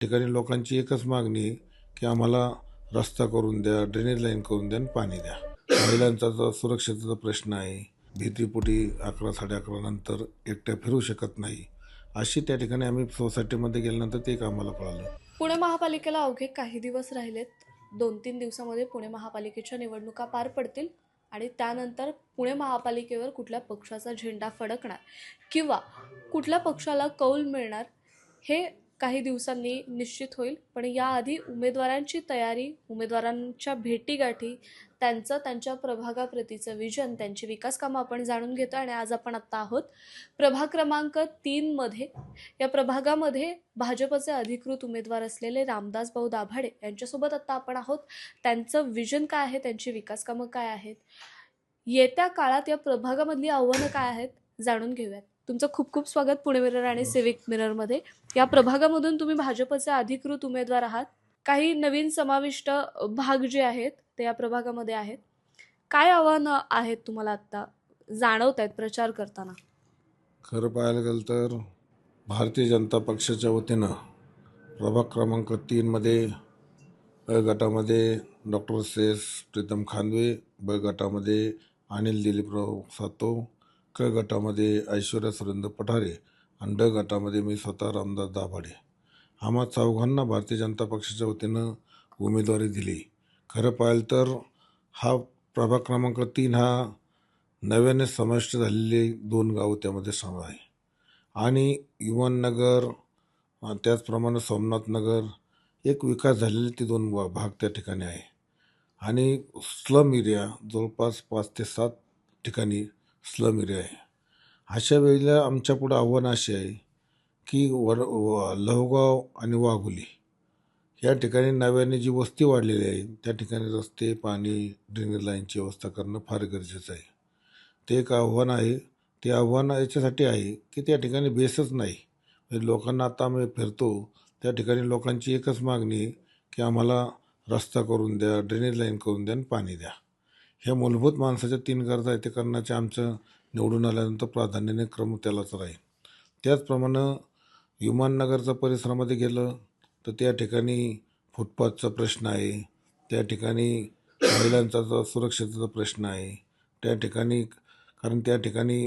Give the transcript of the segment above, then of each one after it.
ठिकाणी लोकांची एकच मागणी आहे की आम्हाला रस्ता करून द्या ड्रेनेज लाईन करून द्या आणि पाणी द्या. महिलांचा जो सुरक्षेचा प्रश्न आहे. भीतीपोटी अकरा साडे अकरा नंतर एकट्या फिरू शकत नाही. अशी त्या ठिकाणी आम्ही सोसायटीमध्ये गेल्यानंतर ते एक आम्हाला कळालं. पुणे महापालिकेला अवघे काही दिवस राहिलेत. दोन तीन दिवसामध्ये पुणे महापालिकेच्या निवडणुका पार पडतील आणि त्यानंतर पुणे महापालिकेवर कुठल्या पक्षाचा झेंडा फडकणार किंवा कुठल्या पक्षाला कौल मिळणार हे काही दिवसांनी निश्चित होईल. पण याआधी उमेदवारांची तयारी उमेदवारांच्या भेटीगाठी त्यांचं त्यांच्या प्रभागाप्रतीचं विजन त्यांची विकास कामं आपण जाणून घेतो आणि आज आपण आत्ता आहोत प्रभाग क्रमांक तीनमध्ये या प्रभागामध्ये भाजपचे अधिकृत उमेदवार असलेले रामदास भाऊ दाभाडे यांच्यासोबत आत्ता आपण आहोत. त्यांचं विजन काय आहे? त्यांची विकास कामं काय आहेत? येत्या काळात या प्रभागामधली आव्हानं काय आहेत? जाणून घेऊयात. तुमचं खूप खूप स्वागत पुणे मिरर आणि सिविक मिररमध्ये या प्रभागामधून तुम्ही भाजपचे अधिकृत उमेदवार आहात. काही नवीन समाविष्ट भाग जे आहेत ते या प्रभागामध्ये आहेत. काय आव्हानं आहेत तुम्हाला आत्ता? जाणवत आहेत प्रचार करताना. खरं पाहायला गेलं तर भारतीय जनता पक्षाच्या वतीनं प्रभाग क्रमांक तीनमध्ये अ गटामध्ये डॉक्टर सेस प्रीतम खांदवे ब गटामध्ये अनिल दिलीपराव सातो क गटामध्ये ऐश्वर्या सुरेंद्र पठारे आणि ड गटामध्ये मी स्वतः रामदास दाभाडे. आम्हा चौघांना भारतीय जनता पक्षाच्या वतीनं उमेदवारी दिली. खरं पाहिलं तर हा प्रभाग क्रमांक तीन हा नव्याने समाविष्ट झालेले दोन गावं त्यामध्ये सामील आहे. आणि युवाननगर अ, त्याचप्रमाणे सोमनाथ नगर एक विकास झालेले ते दोन भाग त्या ठिकाणी आहे. आणि स्लम एरिया जवळपास पाच ते सात ठिकाणी स्लम एरिया आहे. अशा वेळेला आमच्या पुढं आव्हान असे आहे की वर व- लहगाव आणि वाघोली या ठिकाणी नव्याने जी वस्ती वाढलेली आहे त्या ठिकाणी रस्ते पाणी ड्रेनेज लाईनची व्यवस्था करणं फार गरजेचं आहे. ते एक आव्हान आहे. ते आव्हान याच्यासाठी आहे की त्या ठिकाणी बेसच नाही. म्हणजे लोकांना आता आम्ही फिरतो त्या ठिकाणी लोकांची एकच मागणी आहे की आम्हाला रस्ता करून द्या ड्रेनेज लाईन करून द्या आणि पाणी द्या. ह्या मूलभूत माणसाच्या तीन गरजा आहे ते करण्याचे आमचं निवडून आल्यानंतर प्राधान्याने क्रम त्यालाच राहील. त्याचप्रमाणे विमाननगरचा परिसरामध्ये गेलं तर त्या ठिकाणी फुटपाथचा प्रश्न आहे त्या ठिकाणी महिलांचा सुरक्षेचा प्रश्न आहे त्या ठिकाणी कारण त्या ठिकाणी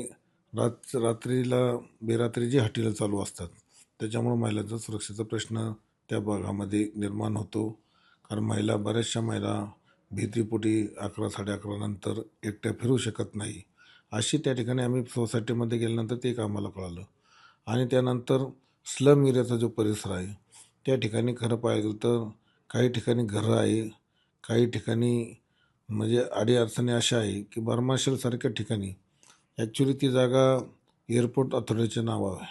रात रात्रीला बेरात्री जी हॉटेलं चालू असतात त्याच्यामुळं महिलांचा सुरक्षेचा प्रश्न त्या भागामध्ये निर्माण होतो. कारण महिला बऱ्याचशा महिला भीतीपोटी अकरा साडे अकरा नंतर एकट्या फिरू शकत नाही. अशी त्या ठिकाणी आम्ही सोसायटीमध्ये गेल्यानंतर ते एक आम्हाला कळालं. आणि त्यानंतर स्लम एरियाचा जो परिसर आहे त्या ठिकाणी खरं पाहिलं गेलं तर काही ठिकाणी घरं आहे काही ठिकाणी म्हणजे अडीअडचणी अशा आहे की बर्माशेलसारख्या ठिकाणी ॲक्च्युली ती जागा एअरपोर्ट अथॉरिटीच्या नाव आहे.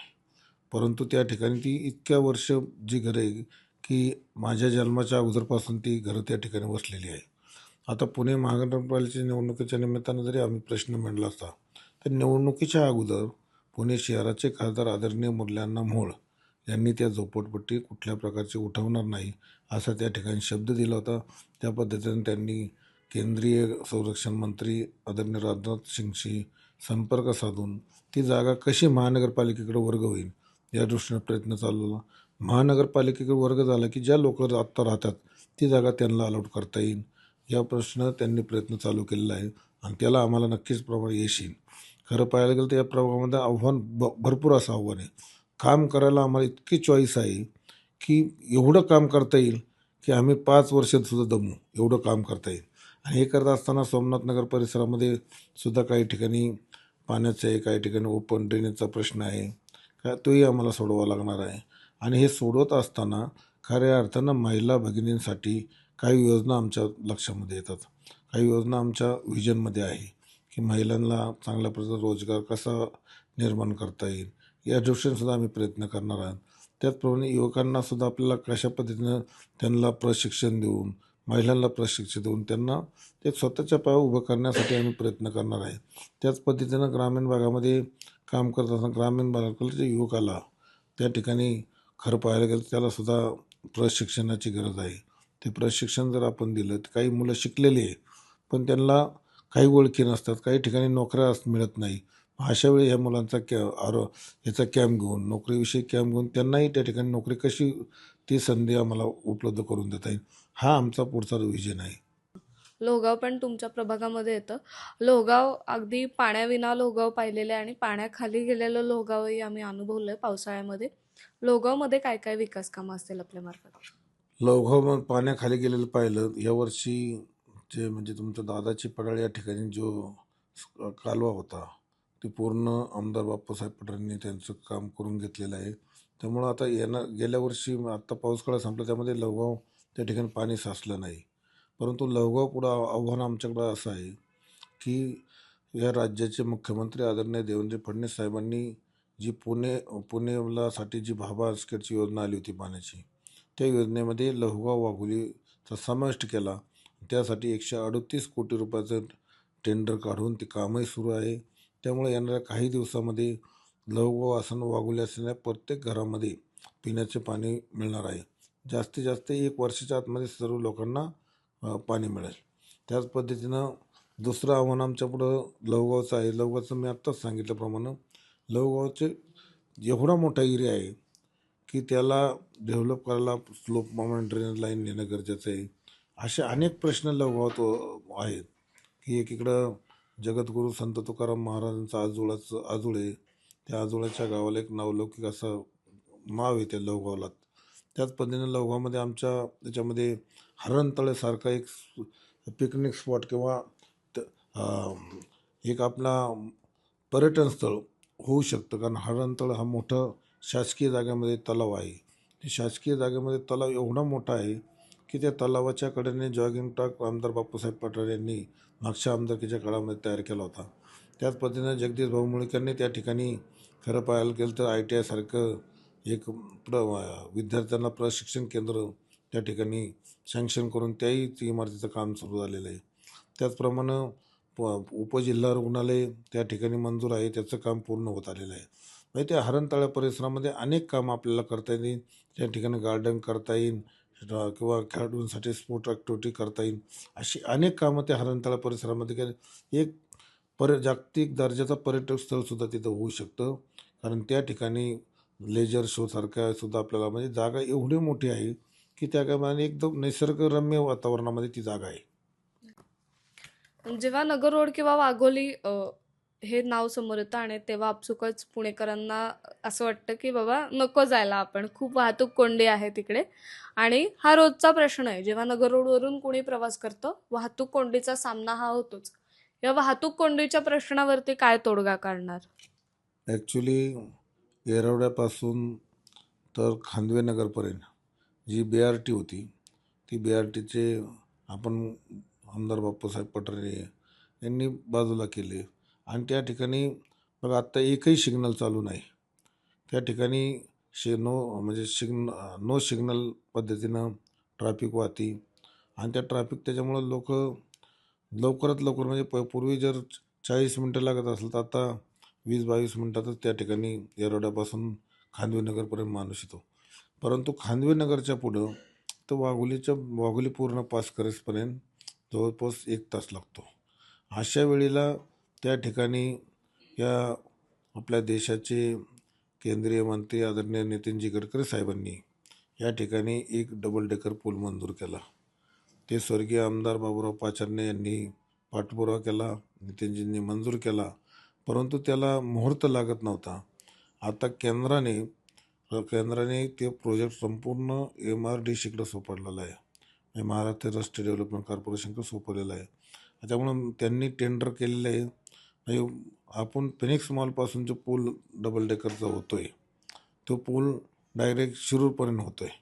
परंतु त्या ठिकाणी ती इतक्या वर्ष जी घरं आहे की माझ्या जन्माच्या अगोदरपासून ती घरं त्या ठिकाणी वसलेली आहे आता पुणे महानगरपालिकेच्या निवडणुकीच्या निमित्तानं जरी आम्ही प्रश्न मांडला असता तर निवडणुकीच्या अगोदर पुणे शहराचे खासदार आदरणीय मुरल्यांना मोळ यांनी त्या झोपडपट्टी कुठल्या प्रकारची उठवणार नाही असा त्या ठिकाणी शब्द दिला होता. त्या पद्धतीने त्यांनी केंद्रीय संरक्षण मंत्री आदरणीय राजनाथ सिंगशी संपर्क साधून ती जागा कशी महानगरपालिकेकडे वर्ग होईल या दृष्टीने प्रयत्न चालवला. महानगरपालिकेकडे वर्ग झाला की ज्या लोक आत्ता राहतात ती जागा त्यांना अलॉट करता येईल. या प्रश्न त्यांनी प्रयत्न चालू केलेला आहे आणि त्याला आम्हाला नक्कीच प्रमाणे यश येईल खरं पाहायला गेलं तर या प्रभागामध्ये आव्हान ब भरपूर असं आव्हान आहे. काम करायला आम्हाला इतकी चॉईस आहे की एवढं काम करता येईल की आम्ही पाच वर्षात सुद्धा दमू एवढं काम करता येईल. आणि हे करत असताना सोमनाथ नगर परिसरामध्ये सुद्धा काही ठिकाणी पाण्याचं आहे काही ठिकाणी ओपन ड्रेनेजचा प्रश्न आहे. का तोही आम्हाला सोडवावा लागणार आहे. आणि हे सोडवत असताना खऱ्या अर्थानं महिला भगिनींसाठी काही योजना आमच्या लक्षामध्ये येतात. काही योजना आमच्या व्हिजनमध्ये आहे की महिलांना चांगल्या प्रकारचा रोजगार कसा निर्माण करता येईल या दृष्टीनेसुद्धा आम्ही प्रयत्न करणार आहोत. त्याचप्रमाणे युवकांनासुद्धा आपल्याला कशा पद्धतीनं त्यांना प्रशिक्षण देऊन महिलांना प्रशिक्षण देऊन त्यांना ते स्वतःच्या पायावर उभं करण्यासाठी आम्ही प्रयत्न करणार आहे. त्याच पद्धतीनं ग्रामीण भागामध्ये काम करत असताना ग्रामीण भागाकडच्या युवकाला त्या ठिकाणी खरं पाहायला गेलं तर त्यालासुद्धा प्रशिक्षणाची गरज आहे. ते प्रशिक्षण जर आपण दिलं तर काही मुलं शिकलेली आहे पण त्यांना काही ओळखी नसतात काही ठिकाणी नोकऱ्या अस- मिळत नाही. अशा वेळी ह्या मुलांचा कॅ आरो याचा कॅम्प घेऊन नोकरीविषयी कॅम्प घेऊन त्यांनाही त्या ठिकाणी नोकरी कशी ती संधी आम्हाला उपलब्ध करून देता येईल हा आमचा पुढचा विजन आहे. लोहगाव पण तुमच्या प्रभागामध्ये येतं. लोहगाव अगदी पाण्याविना लोहगाव पाहिलेलं आहे आणि पाण्याखाली गेलेलं लोहगावही आम्ही अनुभवलं आहे पावसाळ्यामध्ये. लोहगावमध्ये काय काय विकास कामं असतील आपल्या मार्फत पाण्याखाली गेलेलं पाहिलं. यावर्षी जे म्हणजे तुमच्या दादाची पडाळ या ठिकाणी जो कालवा होता ते पूर्ण आमदार बाप्पासाहेब पठारेंनी त्यांचं काम करून घेतलेलं आहे. त्यामुळं आता येणार गेल्या वर्षी आत्ता पाऊसकाळ संपला त्यामध्ये लवगाव त्या ठिकाणी पाणी साचलं नाही. परंतु लवगाव पुढं आव्हान आमच्याकडं असं आहे की या राज्याचे मुख्यमंत्री आदरणीय देवेंद्र फडणवीस साहेबांनी जी पुणे पुणेलासाठी जी भाभा योजना आली होती पाण्याची त्या योजनेमध्ये लहुगाव वाघोलीचा समाविष्ट केला. त्यासाठी एकशे अडतीस कोटी रुपयाचं टेंडर काढून ते कामही सुरू आहे. त्यामुळे येणाऱ्या काही दिवसामध्ये लहुगाव आसन वाघोली असलेल्या प्रत्येक घरामध्ये पिण्याचे पाणी मिळणार आहे. जास्तीत जास्त एक वर्षाच्या आतमध्ये सर्व लोकांना पाणी मिळेल. त्याच पद्धतीनं दुसरं आव्हान आमच्या पुढं आहे. लवगावचं मी आत्ताच सांगितल्याप्रमाणे लवगावचे एवढा मोठा एरिया आहे की त्याला डेव्हलप करायला स्लोप मामन ड्रेनेज लाईन नेणं गरजेचं आहे. असे अनेक प्रश्न लवगावत आहेत. की एकीकडं जगद्गुरू संत तुकाराम महाराजांचं आजोळाचं आजोळ आहे. त्या आजोळाच्या गावाला एक नावलौकिक असं नाव आहे त्या लवगावला त्याच पद्धतीने लवगावमध्ये आमच्या त्याच्यामध्ये हरणतळेसारखा एक पिकनिक स्पॉट किंवा त- एक आपला पर्यटन स्थळ होऊ शकतं. कारण हरणतळ हा मोठं शासकीय जागेमध्ये तलाव आहे. ते शासकीय जागेमध्ये तलाव एवढा मोठा आहे की त्या तलावाच्या कडेने जॉगिंग ट्रॅक आमदार बापूसाहेब पठार यांनी मागच्या आमदारकीच्या काळामध्ये तयार केला होता. त्याच पद्धतीनं जगदीश भाऊ मुळीकरने त्या ठिकाणी खरं पाहायला गेलं तर आय टी आयसारखं एक प्र विद्यार्थ्यांना प्रशिक्षण केंद्र त्या ठिकाणी सँक्शन करून त्याही इमारतीचं काम सुरू झालेलं आहे. त्याचप्रमाणे प उपजिल्हा रुग्णालय त्या ठिकाणी मंजूर आहे. त्याचं काम पूर्ण होत आलेलं आहे. म्हणजे त्या हरणतळ्या परिसरामध्ये अनेक कामं आपल्याला करता येईल त्या ठिकाणी गार्डन करता येईल किंवा खेळाडूंसाठी स्पोर्ट ॲक्टिव्हिटी करता येईल अशी अनेक कामं त्या हरणतळा परिसरामध्ये केली. एक पर जागतिक दर्जाचा पर्यटक स्थळसुद्धा तिथं होऊ शकतं. कारण त्या ठिकाणी लेजर शोसारख्या सुद्धा आपल्याला म्हणजे जागा एवढी मोठी आहे की त्या कामाने एकदम निसर्गरम्य वातावरणामध्ये ती जागा आहे. जेव्हा नगर रोड किंवा वाघोली हे नाव समोर येतं आणि तेव्हा आपसुकच पुणेकरांना असं वाटतं की बाबा नको जायला आपण. खूप वाहतूक कोंडी आहे तिकडे. आणि हा रोजचा प्रश्न आहे. जेव्हा नगर रोडवरून कोणी प्रवास करतं वाहतूक कोंडीचा सामना हा होतोच. या वाहतूक कोंडीच्या प्रश्नावरती काय तोडगा काढणार? ॲक्च्युली येरवड्यापासून तर खांदवेनगरपर्यंत जी बी आर टी होती ती बी आर टीचे आपण आमदार बाप्पासाहेब पठारे यांनी बाजूला केले. आणि त्या ठिकाणी बघा आत्ता एकही सिग्नल चालू नाही. त्या ठिकाणी शे नो म्हणजे सिग्न नो सिग्नल पद्धतीनं ट्रॅफिक वाहती. आणि त्या ट्रॅफिक त्याच्यामुळं लोक लवकरात लवकर म्हणजे प पूर्वी जर चाळीस मिनटं लागत असेल तर आता वीस बावीस मिनटातच त्या ठिकाणी येरवड्यापासून खांदवीनगरपर्यंत माणूस येतो. परंतु खांदवीनगरच्या पुढं तर वाघोलीच्या वाघोली पूर्ण पास करेसपर्यंत जवळपास एक तास लागतो. अशा वेळेला त्या ठिकाणी या आपल्या देशाचे केंद्रीय मंत्री आदरणीय नितीनजी गडकरी साहेबांनी या ठिकाणी एक डबल डेकर पूल मंजूर केला. ते स्वर्गीय आमदार बाबूराव पाचारणे यांनी पाठपुरावा केला नितीनजींनी मंजूर केला परंतु त्याला मुहूर्त लागत नव्हता. आता केंद्राने केंद्राने ते प्रोजेक्ट संपूर्ण एम आर डी सीकडं सोपडलेला आहे. महाराष्ट्र रस्ते डेव्हलपमेंट कॉर्पोरेशनकडे सोपवलेलं आहे. त्याच्यामुळं त्यांनी टेंडर केलेलं आहे. म्हणजे आपण फिनिक्स मॉलपासून जो पूल डबल डेकरचा होतो आहे तो पूल डायरेक्ट शिरूरपर्यंत होतो आहे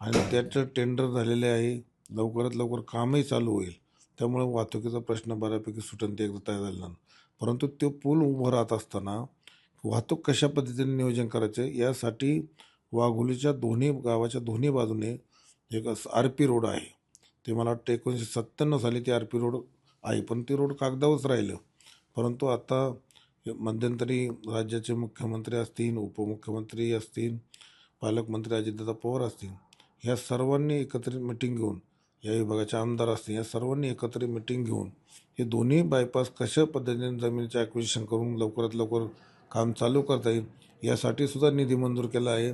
आणि त्याचं टेंडर झालेले आहे. लवकरात लवकर कामही चालू होईल. त्यामुळे वाहतुकीचा प्रश्न बऱ्यापैकी सुटून ते एकदा तयार झाला नाही. परंतु तो पूल उभं राहत असताना वाहतूक कशा पद्धतीने नियोजन करायचे यासाठी वाघोलीच्या दोन्ही गावाच्या दोन्ही बाजूने एक आर पी रोड आहे. ते मला वाटतं एकोणीसशे सत्त्याण्णव साली ते आर पी रोड आहे. पण ते रोड कागदावरच राहिलं. परंतु आता मध्यंतरी राज्याचे मुख्यमंत्री असतील उपमुख्यमंत्री असतील पालकमंत्री अजितदादा पवार असतील ह्या सर्वांनी एकत्रित मिटिंग घेऊन या विभागाचे आमदार असतील या सर्वांनी एकत्रित मिटिंग घेऊन हे दोन्ही बायपास कशा पद्धतीने जमिनीचे ॲक्विजिशन करून लवकरात लवकर काम चालू करता येईल यासाठी सुद्धा निधी मंजूर केला आहे.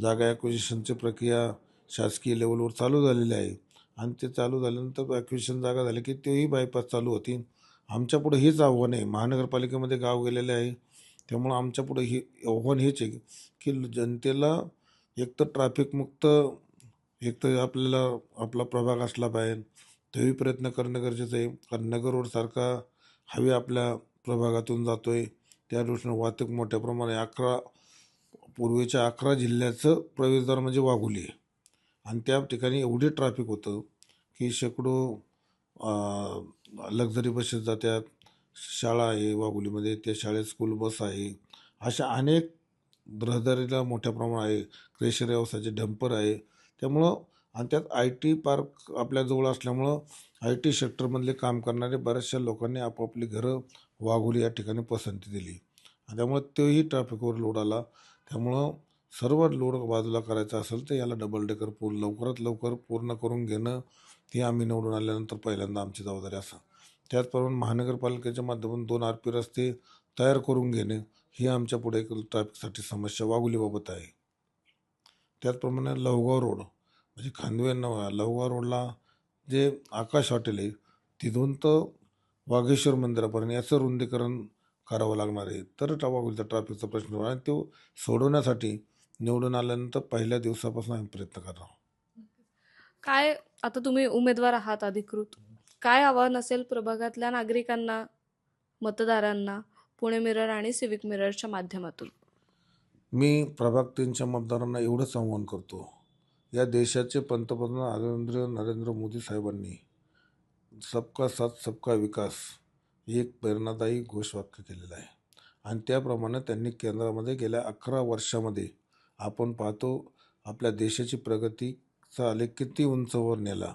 जागा ॲक्विजिशनची प्रक्रिया शासकीय लेवलवर चालू झालेली आहे. आणि ते चालू झाल्यानंतर ॲक्विशन जागा झाली की तेही बायपास चालू होतील आमच्या पुढे हेच आव्हान आहे. महानगरपालिकेमध्ये गाव गेलेले आहे. त्यामुळं आमच्या पुढे हे आव्हान हेच आहे की जनतेला एक तर ट्रॅफिकमुक्त एक तर आपल्याला आपला प्रभाग असला पाहिजे. तोही प्रयत्न करणं गरजेचं आहे. कारण नगर रोडसारखा हवे आपल्या प्रभागातून जातो आहे त्या दृष्टीनं वाहतूक मोठ्या प्रमाणे अकरा पूर्वीच्या अकरा जिल्ह्याचं प्रवेशद्वार म्हणजे वाघोली आहे. आणि त्या ठिकाणी एवढे ट्रॅफिक होतं की शेकडो लक्झरी बसेस जातात. शाळा आहे वाघोलीमध्ये त्या शाळेत स्कूल बस आहे. अशा अनेक रहदारीला मोठ्या प्रमाणात आहे. क्रेशर व्यवसायाचे डंपर आहे. त्यामुळं आणि त्यात आय टी पार्क आपल्याजवळ असल्यामुळं आय टी सेक्टरमधले काम करणारे बऱ्याचशा लोकांनी आपापली घरं वाघोली या ठिकाणी पसंती दिली. आणि त्यामुळं तोही ट्रॅफिकवर लोड आला. त्यामुळं सर्व लोड बाजूला करायचा असेल तर याला डबल डेकर पूल लवकरात लवकर पूर्ण करून घेणं हे आम्ही निवडून आल्यानंतर पहिल्यांदा आमची जबाबदारी असं. त्याचप्रमाणे महानगरपालिकेच्या माध्यमातून दोन आर पी रस्ते तयार करून घेणे ही आमच्या पुढे एक ट्रॅफिकसाठी समस्या वागुलीबाबत आहे. त्याचप्रमाणे लवगाव रोड म्हणजे खांदवे न लवगाव रोडला जे आकाश हॉटेल आहे तिथून तर वाघेश्वर मंदिरापर्यंत याचं रुंदीकरण करावं लागणार आहे. तर वागुलीचा ट्रॅफिकचा प्रश्न आणि तो सोडवण्यासाठी निवडून आल्यानंतर पहिल्या दिवसापासून आम्ही प्रयत्न करणार काय आता तुम्ही उमेदवार आहात अधिकृत. काय आव्हान असेल प्रभागातल्या नागरिकांना मतदारांना पुणे मिरर आणि सिविक मिररच्या माध्यमातून? मी प्रभाग तीनच्या मतदारांना एवढंच आव्हान करतो. या देशाचे पंतप्रधान आदरणीय नरेंद्र मोदी साहेबांनी सबका साथ सबका विकास हे एक प्रेरणादायी घोषवाक्य केलेलं आहे. आणि त्याप्रमाणे त्यांनी केंद्रामध्ये गेल्या अकरा वर्षामध्ये आपण पाहतो आपल्या देशाची प्रगतीचा आलेख किती उंचवर नेला.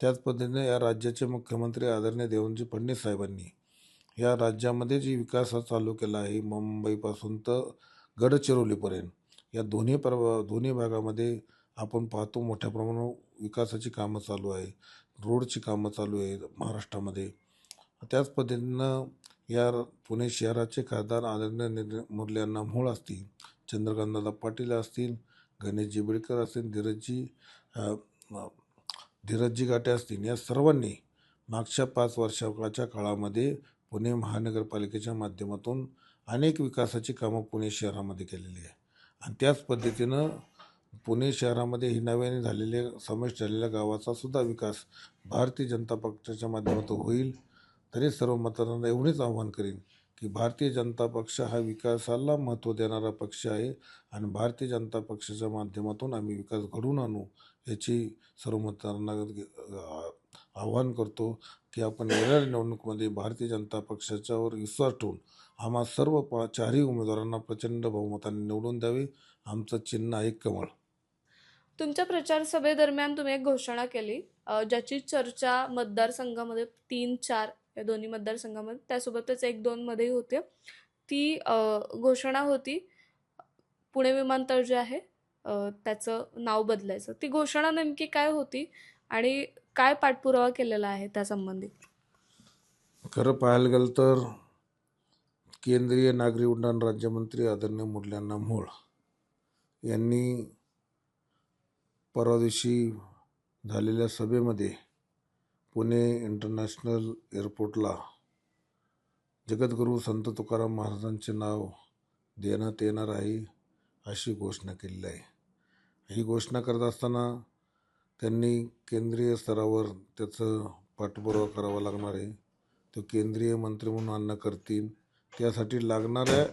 त्याच पद्धतीने या राज्याचे मुख्यमंत्री आदरणीय देवेंद्रजी फडणवीस साहेबांनी या राज्यामध्ये जी विकास चालू केला आहे मुंबईपासून तर गडचिरोलीपर्यंत या दोन्ही प्र दोन्ही भागामध्ये आपण पाहतो मोठ्या प्रमाणावर विकासाची कामं चालू आहे रोडची कामं चालू आहे महाराष्ट्रामध्ये. त्याच पद्धतीनं या पुणे शहराचे खासदार आदरणीय नितीन मुरली यांना मूळ असतील चंद्रकांतदादा पाटील असतील गणेश बिडकर असतील धीरजजी धीरजजी गाटे असतील या सर्वांनी मागच्या पाच वर्षाच्या काळामध्ये पुणे महानगरपालिकेच्या माध्यमातून अनेक विकासाची कामं पुणे शहरामध्ये केलेली आहे. आणि त्याच पद्धतीनं पुणे शहरामध्ये ही नव्याने झालेले समावेश झालेल्या गावाचा सुद्धा विकास भारतीय जनता पक्षाच्या माध्यमातून होईल. तरी सर्व मतदारांना एवढेच आव्हान करीन की भारतीय जनता पक्ष हा विकासाला महत्त्व देणारा पक्ष आहे आणि भारतीय जनता पक्षाच्या माध्यमातून आम्ही विकास घडवून आणू याची सर्व मतदारांना आव्हान करतो की आपण येणाऱ्या निवडणुकीमध्ये भारतीय जनता पक्षाच्यावर विश्वास ठेवून आम्हा सर्व पा चारही उमेदवारांना प्रचंड बहुमताने निवडून द्यावे. आमचं चिन्ह आहे कमळ. तुमच्या प्रचार सभेदरम्यान तुम्ही एक घोषणा केली ज्याची चर्चा मतदारसंघामध्ये तीन चार या दोन्ही मतदारसंघामध्ये. त्यासोबतच एक दोनमध्येही होते. ती घोषणा होती पुणे विमानतळ जे आहे त्याचं नाव बदलायचं. ती घोषणा नेमकी काय होती आणि काय पाठपुरावा केलेला आहे त्यासंबंधी? खरं पाहायला गेलं तर केंद्रीय नागरी उड्डाण राज्यमंत्री आदरणीय मुरल्यांना मोळ यांनी परवा दिवशी झालेल्या सभेमध्ये पुणे इंटरनॅशनल एअरपोर्टला जगद्गुरू संत तुकाराम महाराजांचे नाव देण्यात येणार आहे अशी घोषणा केलेली आहे. ही घोषणा करत असताना त्यांनी केंद्रीय स्तरावर त्याचं पाठपुरावा करावा लागणार आहे. तो केंद्रीय मंत्री म्हणून अन्न करतील. त्यासाठी लागणाऱ्या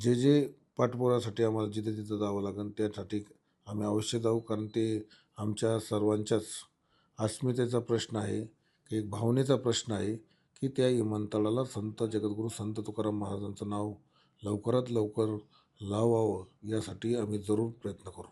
जे जे पाठपुरासाठी आम्हाला जिथे तिथं जावं लागेल त्यासाठी आम्ही अवश्य जाऊ कारण ते आमच्या सर्वांच्याच अस्मितेचा प्रश्न आहे की एक भावनेचा प्रश्न आहे की त्या विमानतळाला संत जगद्गुरू संत तुकाराम महाराजांचं नाव लवकरात लवकर लावावं यासाठी आम्ही जरूर प्रयत्न करू.